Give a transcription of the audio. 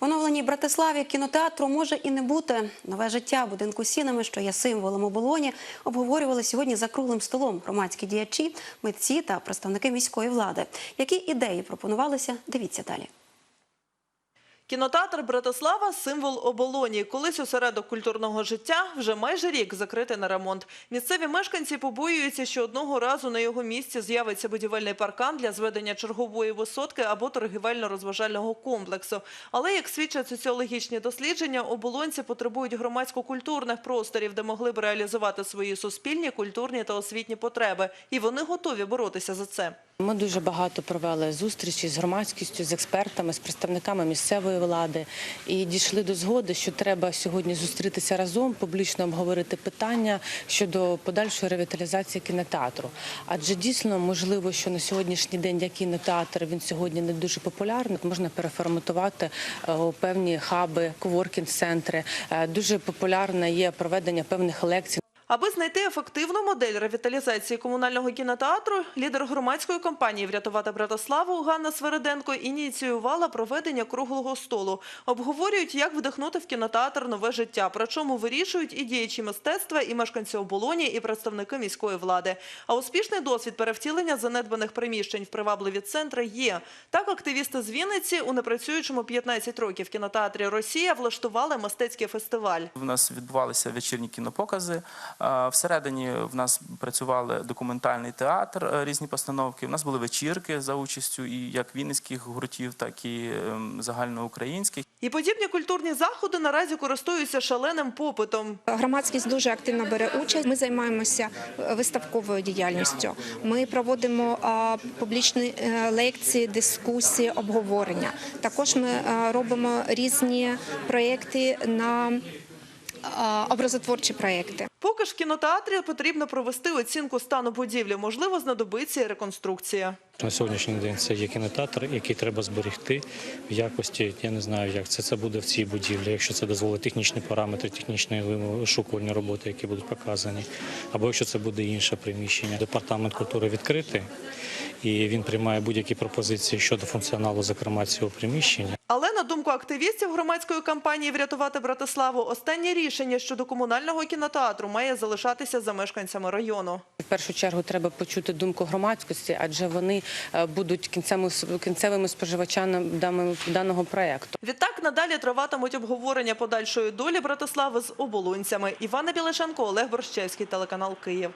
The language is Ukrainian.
В оновленій Братиславі кінотеатру може і не бути. Нове життя будинку сінами, що є символом оболоні, обговорювали сьогодні за круглим столом громадські діячі, митці та представники міської влади. Які ідеї пропонувалися? Дивіться далі. Кінотеатр Братислава символ оболоні. Колись осередок культурного життя вже майже рік закритий на ремонт. Місцеві мешканці побоюються, що одного разу на його місці з'явиться будівельний паркан для зведення чергової висотки або торгівельно-розважального комплексу. Але як свідчать соціологічні дослідження, оболонці потребують громадсько-культурних просторів, де могли б реалізувати свої суспільні, культурні та освітні потреби. І вони готові боротися за це. Ми дуже багато провели зустрічі з громадськістю, з експертами, з представниками місцевої влади і дійшли до згоди, що треба сьогодні зустрітися разом, публічно обговорити питання щодо подальшої ревіталізації кінотеатру. Адже дійсно можливо, що на сьогоднішній день як кінотеатр він сьогодні не дуже популярний. Можна переформатувати е, певні хаби, коворкінг-центри. Е, Дуже популярне є проведення певних лекцій. Аби знайти ефективну модель ревіталізації комунального кінотеатру, лідер громадської компанії «Врятувати Братославу» Ганна Свериденко ініціювала проведення круглого столу. Обговорюють, як вдихнути в кінотеатр нове життя, про чому вирішують і діячі мистецтва, і мешканці оболоні, і представники міської влади. А успішний досвід перевтілення занедбаних приміщень в привабливі центри є. Так, активісти з Вінниці у непрацюючому 15 років кінотеатрі «Росія» влаштували мистецький фестиваль. У нас відбувалися вечірні кінопокази. Всередині в нас працювали документальний театр, е, різні постановки. У нас були вечірки за участю і як вінницьких гуртів, так і ем, загальноукраїнських. І подібні культурні заходи наразі користуються шаленим попитом. Громадськість дуже активно бере участь. Ми займаємося е, виставковою діяльністю. Ми проводимо публічні е, лекції, дискусії, обговорення. Також ми робимо різні проєкти на образотворчі проєкти. Поки ж в кінотеатрі потрібно провести оцінку стану будівлі. Можливо, знадобиться і реконструкція. На сьогоднішній день це є кінотеатр, який треба зберегти в якості. Я не знаю, як це це буде в цій будівлі, якщо це дозволить технічні параметри, технічні вишукувальні роботи, які будуть показані, або якщо це буде інше приміщення. Департамент культури відкритий і він приймає будь-які пропозиції щодо функціоналу, зокрема цього приміщення. Але на думку активістів громадської кампанії Врятувати Братиславу, останнє рішення щодо комунального кінотеатру має залишатися за мешканцями району. В першу чергу треба почути думку громадськості, адже вони е, будуть кінцевими кінцевими споживачами даного- проекту. Відтак надалі триватимуть обговорення подальшої долі Братислави з оболонцями. Івана Білишенко, Олег Борщевський, телеканал Київ.